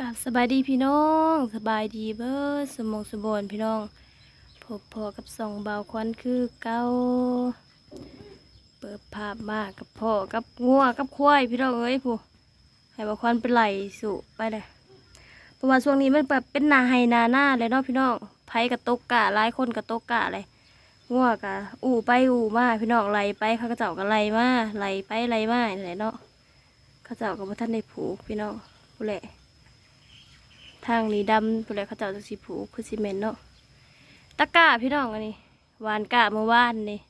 กับสบายดีพี่น้องสบายดีเบิดสมองสมบูรณ์พี่น้องพบพอกับสองเบาควันคือเก้าเปิดภาพมากกับพ่อกับงัวกับควายพี่น้องเอ้ยผู้ให้บาควันเป็นไหลสู่ไปเลยเพราะว่าช่วงนี้มันแบบเป็นนาไฮนาหน้าเลยเนาะพี่น้องไผกับตกกะหลายคนกับตกกะเลยงัวกะอู่ไปอู่มาพี่น้องไหลไปเขาเจ้าก็ไหลมาไหลไปไหลมานี่แหละเนาะเขาเจ้าก็บ่ทันได้ผูกพี่น้องผู้แหละ ทางนี้ดำผู้ใดเขาเจ้าจะสีผูกคือซีเมนต์เนาะตะกร้าพี่น้องอันนี้หวานกะเมื่อวานนี่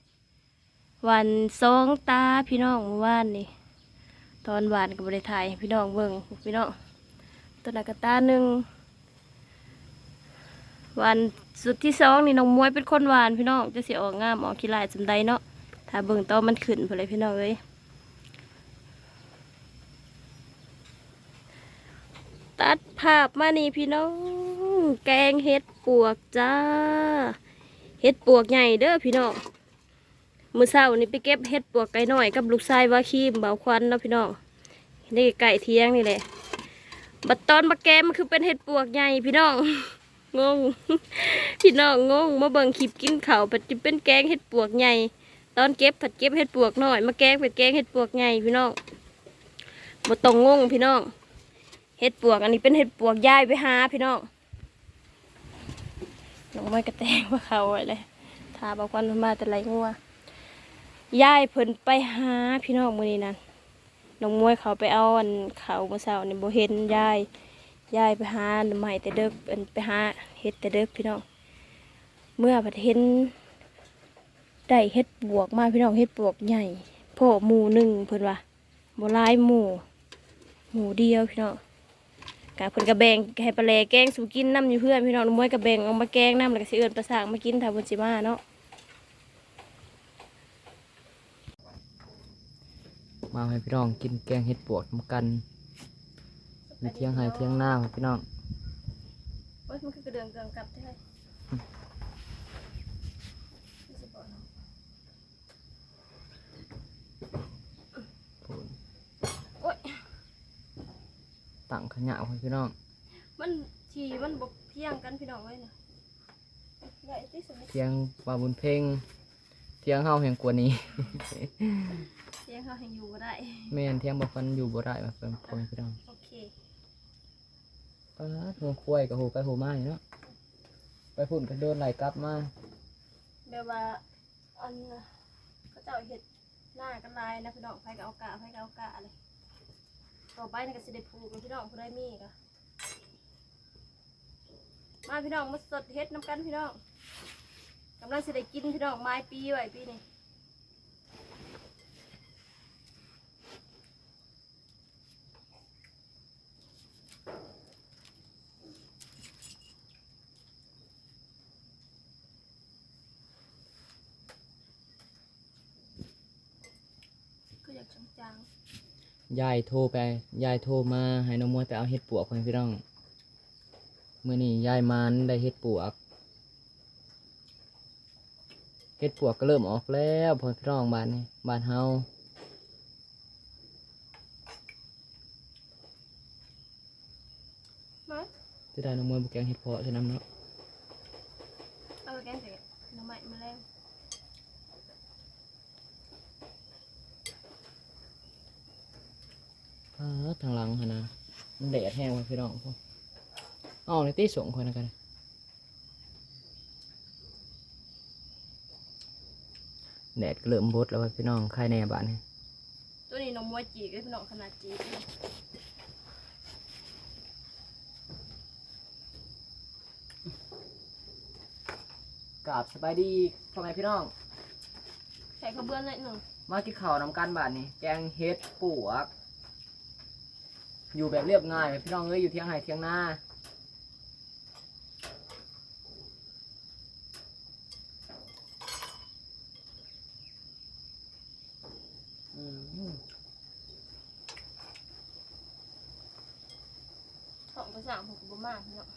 หวานสองตาพี่น้องเมื่อวานนี่ตอนหวานกับบริถ่ายพี่น้องเบิ่งพี่น้องตัวนักกตาหนึ่งหวานสุดที่สองนี่น้องมวยเป็นคนหวานพี่น้องจะเสียออกงามออกขี้ลายสำใดเนาะถ้าเบิ่งตอมันขึ้นผู้ใดพี่น้องเอ้ย ตัดภาพมานี่พี่น้อง แกงเห็ดปวกจ้า เห็ดปวกใหญ่เด้อพี่น้องมือเช้านี่ไปเก็บเห็ดปวกไก่หน่อยกับลูกชายว่าคีมเบาควันเนาะพี่น้องนี่ไก่เทียงนี่แหละบัดตอนมาแกมมันคือเป็นเห็ดปวกใหญ่พี่น้องงงพี่น้องงงมาเบิ่งคลิปกินข้าวปัดจะเป็นแกงเห็ดปวกใหญ่ตอนเก็บผัดเก็บเห็ดปวกหน่อยมาแกงเป็นแกงเห็ดปวกใหญ่พี่น้องบ่ต้องงงพี่น้อง เห็ดปวก อันนี้เป็นเห็ดปวกย่ายไปหาพี่น้องน้องไม่กระแตงว่าเขาไว้เลยทาบอกวันมาแต่ไรงัวย่ายเพิ่นไปหาพี่น้องมือนี้นั่นน้องมวยเขาไปเอาอันเขาเมื่อเช้านี่บ่เห็นย่ายย่ายไปหาหน่อไม้แต่เด็กเอิ้นไปหาเห็ดแต่เด็กพี่น้อง เมื่อผัดเห็นได้เห็ดบวกมาพี่น้องเห็ดบวกใหญ่พ่อหมูหนึ่งเพิ่นว่าบ่หลายหมูหมูเดียวพี่น้อง กะเพิ่นกระแบงให้ปลาแลแกงสู่กินน้ำอยู่เพื่อนพี่น้องน้องมวยกระแบงเอามาแกงน้ำแล้วก็สิเอิ้นประสางมากินถ้าเพิ่นสิมาเนาะมาให้พี่น้องกินแกงเห็ดปวกนำกันมีเที่ยงไห้เที่ยงหน้าครับพี่น้องโอ้ยมันคือกระเดืองเกิงกลับได้โตั้งขยะให้พี่น้องมันทีมันบกเพียงกันพี่น้องไว้น่ะได้ที่สุดเที่ยงปลาบุญเพ่งเที่ยงเฮาแห่งกว่านี้ เพียงเขาให้อยู่ก็ได้ แม่นเที่ยงบ่ฟันอยู่บ่ได้มาเพิ่นพ่อแม่พี่น้องโอเคปลาหัวควายกับหูไปหูมาอยู่เนาะไปพุ่นก็โดนไหลกลับมาแบบว่าอันน่ะเขาเจ้าเห็ดหน้ากันลายนะพี่น้องไผกับเอากะไผกับเอากะเลย ต่อไปนี่ก็สิได้ผูกพี่น้องผู้ได้มีก็มาพี่น้องมาสดเฮ็ดน้ำกันพี่น้องกำลังสิได้กินพี่น้องไม้ปีไว้ปีนี้ก็อยากจาง ยายโทรไปยายโทรมาให้น้องมวยไปเอาเห็ดปวกให้พี่น้องมื้อนี้ยายมันได้เห็ดปวกเห็ดปวกก็เริ่มออกแล้วพ่อพี่น้องบ้านนี้บ้านเฮาๆมาจะได้น้องมวยบุกแกงเห็ดเพาะใช่น้ำเนาะเอาไปแกงใส่หน้ำใหม่มาแล้ว อ่า ทางหลังหนนะมันแดดแห้งว่ะพี่น้องพวกเอาในตีส่งคนนะกันแดดก็เริ่มบดแล้วว่ะพี่น้องใครในบ้านนี่ตัวนี้น้องมวยจีกเลยพี่น้องขนาดจีกเลยกราบสบายดีพ่อแม่พี่น้อง ใส่ข้าวเบื้องหน่อยหนึ่งมากินข้าวนำกันบ้านนี่แกงเห็ดปวก อยู่แบบเรียบง่ายไหมพี่น้องเอ้ยอยู่เที่ยงไห้เที่ยงหน้าอืมของภาษาผมก็บ่มากพี่น้อง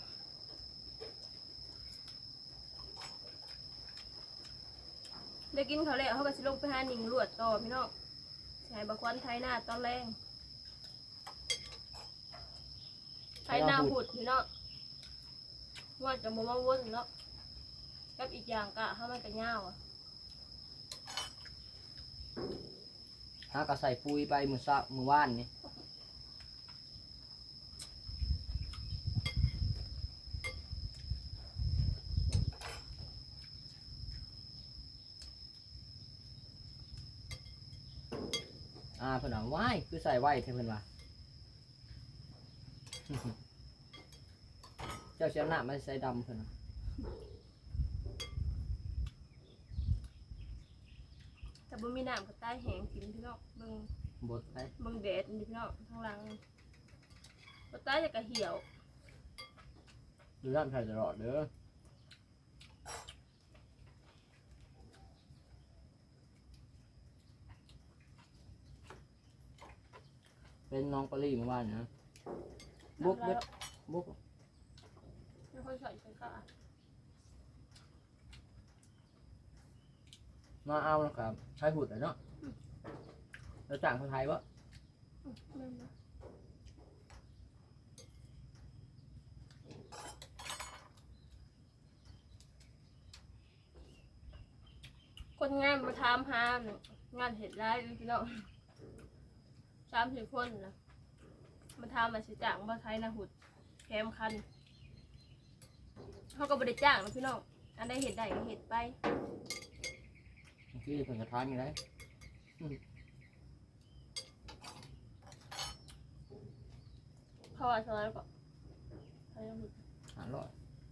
ได้กินเขาวแล้วเขาก็สิลงไปหาหนิงลวดต่อพี่น้องใช้บักควันไทยหน้าตอนแรงไท ช้หน้าหุดพี่เนาะว่าจะบ่มาวนเนาะกับอีกอย่างกะถ้ามันก็ยาวอะฮะก็ใส่ปุ๋ยไปมือซะมือว่านนี่อ่าเพิ่นว่าว้ายคือใส่ไว้เท่เพิ่นว่า เจ้าเสียหน้ามันใส่ดำเพิ่นว่าแต่บ่มีน้ำก็ใต้แห้งทิ้งพี่เนาะเบิ่งบดไปเบิ่งแดดนี่พี่เนาะข้างหลังก็ใต้จะกระเหี่ยวดูด้านไทยตลอดเด้อเป็นน้องปารีเมื่อวานนะ บุกเบิดบุกไม่ค่อยใส่ใส่ค่ะมาเอานะครับใช้หุ่นหน่อยเนาะเราจ้างคนไทยวะแม่นนะคนงานมาทำหาเนี่ยงานเห็ดร้ายเลยพี่น้องสามสี่คนนะ มาทำมาสิจ้างมาไทยนะหุดแคมคันเขาก็บริจ้างนะพี่น้องอันได้เห็ดได้ก็เห็ดไปเมื่อกี้เพิ่งกระทานอยู่ไหนเขาว่าเท่าไหร่ก็ไทยนะหุดหาร้อย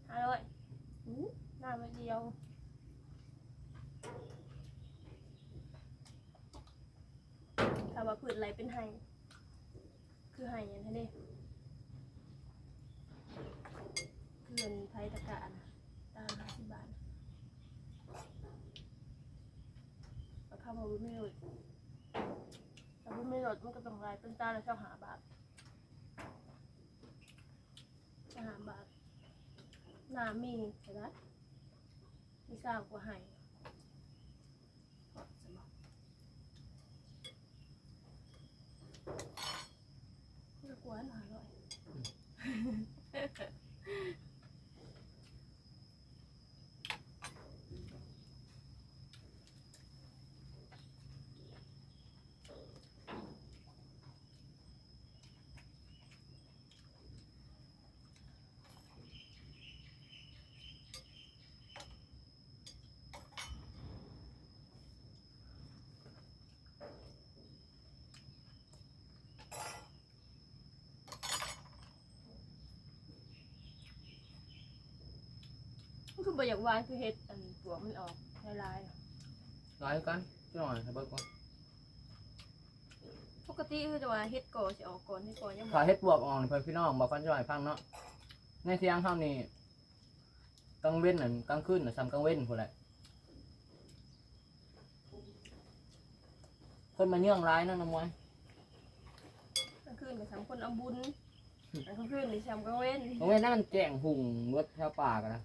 ห้าร้อยอู้หน้าไม่เดียวถามว่าผืนอะไรเป็นไห้ คือไห้อยังไงเด้เพื่อนไทยตะกะนะตามห้าสิบบาทราคาบาบุไม่ลดถ้าบุไม่ลดมันก็ต้องรายเป็นตาละเท่าหาบาทหาบาทน้ำมีเห็นไหมมีสางกว่าไห้ก็จะบอก เลือกว่าหน่อยอร่อย มันคือบ่อยากวานคือเห็ดอันปวกมันออกลายๆอะร้อยกันช่วยหน่อยให้เบิกก่อนปกติคือจะว่าเห็ดก่อสิออกก่อนเห็ดก่อนยังบ่ขอเฮ็ดบวกอ่อนเพื่อนพี่น้องบอกกันช่วยฟังเนาะในเที่ยงเท่านี้กลางเว้นน่ะกลางคืนน่ะซ้ำกลางเว้นพุ่นแหละคนมาเนื่องร้ายนั่นนะมวยกลางคืนไปทำคนเอาบุญกลางคืนไปทำกลางเว้น กลางเว้นนั่นมันแจ้งหุงรถแถวป่ากันนะ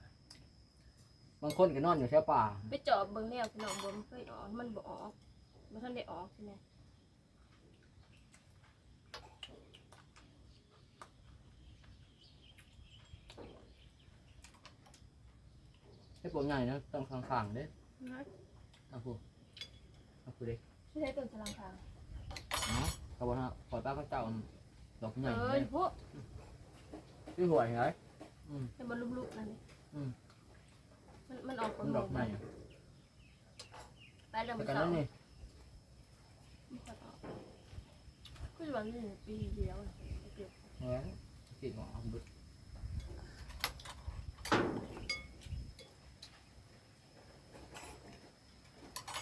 บางคนก็นอนอยู่แถวป่าไปเจอบเบิ่งแล้วพี่น้องบ่มันเคยออกมันบ่ออกบ่ทันได้ออกใช่ไหมให้ปวดใหญ่นะต้องข้างๆเด้เอาผู้เอาผู้เด็กใช่ต้นสลังคางเนาะกระบอกนะขอป้าพระเจ้าดอกใหญ่เอ้ยพวกที่หัวไงให้มันลุกๆนั่นนี่อืมมัน มันออกมันดอกใหม่อะไปเริ่มแต่เสากันนั้นนี่ก็จะวันนี้ปีเดียวอะเก็บเฮ้ยติดหมอบุด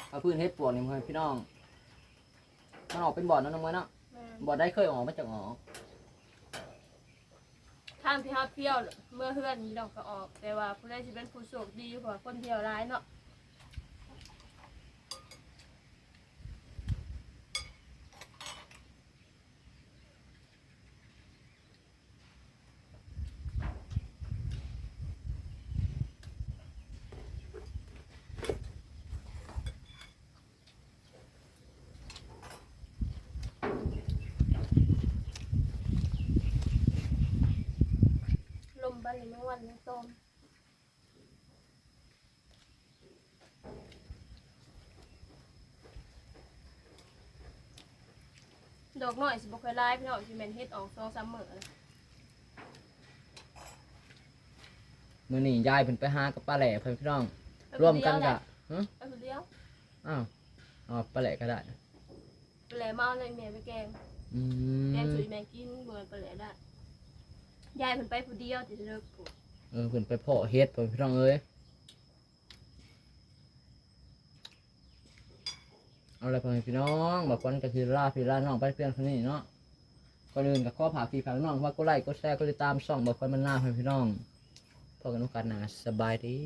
เอาพื้นเฮ็ดปวกนี่มึงพี่น้องมันออกเป็นบ่อนะน้องมวยเนาะแม่นบ่อได้เคยออกมาจากออกทางที่เฮาเที่ยวเมื่อเฮือนมีดอกก็ออก แต่ว่าผู้ใดสิเป็นผู้โชคดีกว่าคนเที่ยวร้ายเนาะ อนนี้แมงวันยังต้มดอกหน่อยสิบ่เคยไล่พี่น้องสิแม่นเฮ็ดออกสองสามมื้อเลยมื้อนี้ยายเพิ่นไปหากับป้าแหล่เพิ่นพี่น้องร่วมกันกะฮะไปคนเดียวอ้าวอ๋อป้าแหล่ก็ได้ ไปแหล่มาเอาในเมียไปแกงอืแกงม สุยแม่กินบ่ไปแหล่ได้ ยายเพิ่นไปผู้เดียวติจะเลิกปลูกเออเพิ่นไปเพาะเฮ็ดเพิ่นพี่น้องเอ้ยเอาละเพิ่พี่น้องบอกวันก็คือลาพี่ลาน้องไปเพื่อนคนนี้เนาะก่อนอื่นก็ขอฝากพี่ฝากน้องว่ากดไลค์กดแชร์กดติดตามช่องบอกคนมันหน้าเพิ่นพี่น้องพบกันโอกาสหน้าสบายดี